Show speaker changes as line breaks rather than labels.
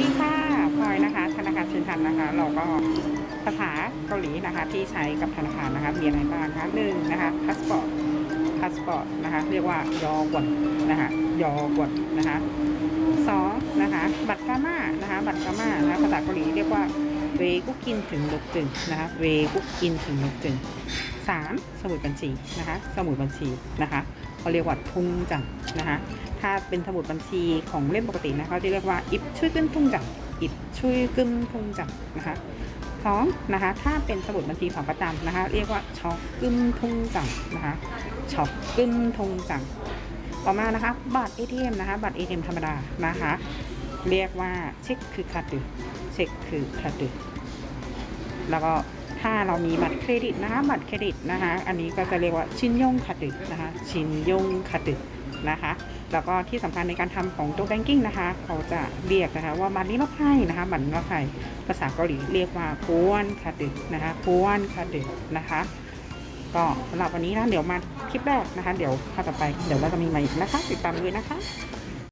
ดีค่ะพลอยนะคะ ธนาคารเชิญทันนะคะ เราก็ภาษาเกาหลีนะคะ ที่ใช้กับธนาคารนะคะ มีอะไรบ้างคะหนึ่งนะคะพาสปอร์ตพาสปอร์ตนะคะ เรียกว่ายอกวนนะคะ ยอกวนนะคะสองนะคะ บัตรกาม่านะคะ บัตรกาม่านะคะภาษาเกาหลีเรียกว่าเวกุกินถึงนกจึงนะคะ เวกุกินถึงนกจึง สามสมุดบัญชีนะคะ สมุดบัญชีนะคะเขาเรียกว่าทุงจังนะคะ ถ้าเป็นสมุดบัญชีของเล่มปกตินะคะเขาจะเรียกว่าอิบช่วยกึ้นทุ่งจังอิบช่วยกึ้นทุ่งจังนะคะสองนะคะถ้าเป็นสมุดบัญชีฝาประจำนะคะ เรียกว่าช็อกกึ้มทุ่งจังนะคะช็อกกึ้มทุ่งจังต่อมานะคะบัตร ATM นะคะบัตร ATM ธรรมดานะคะ เรียกว่าเช็คคือคาดืเช็คคือคาดืแล้วก็ ถ้าเรามีบัตรเครดิตนะคะบัตรเครดิตนะคะ อันนี้ก็จะเรียกว่าชินยงคาดืนะคะชินยงคาดืนะคะ แล้วก็ที่สำคัญในการทำของตัวแบงกิ้งนะคะ เขาจะเรียกนะคะว่าบัตรนี้รับไพ่นะคะบัตรนี้รับไพ่ภาษาเกาหลีเรียกว่าพวนคาดึนะคะพวนคาดึนะคะก็สำหรับวันนี้นะเดี๋ยวมาคลิปแรกนะคะ เดี๋ยวข้าต่อไปเดี๋ยวเราจะมีมาอีกนะคะ ติดตามด้วยนะคะ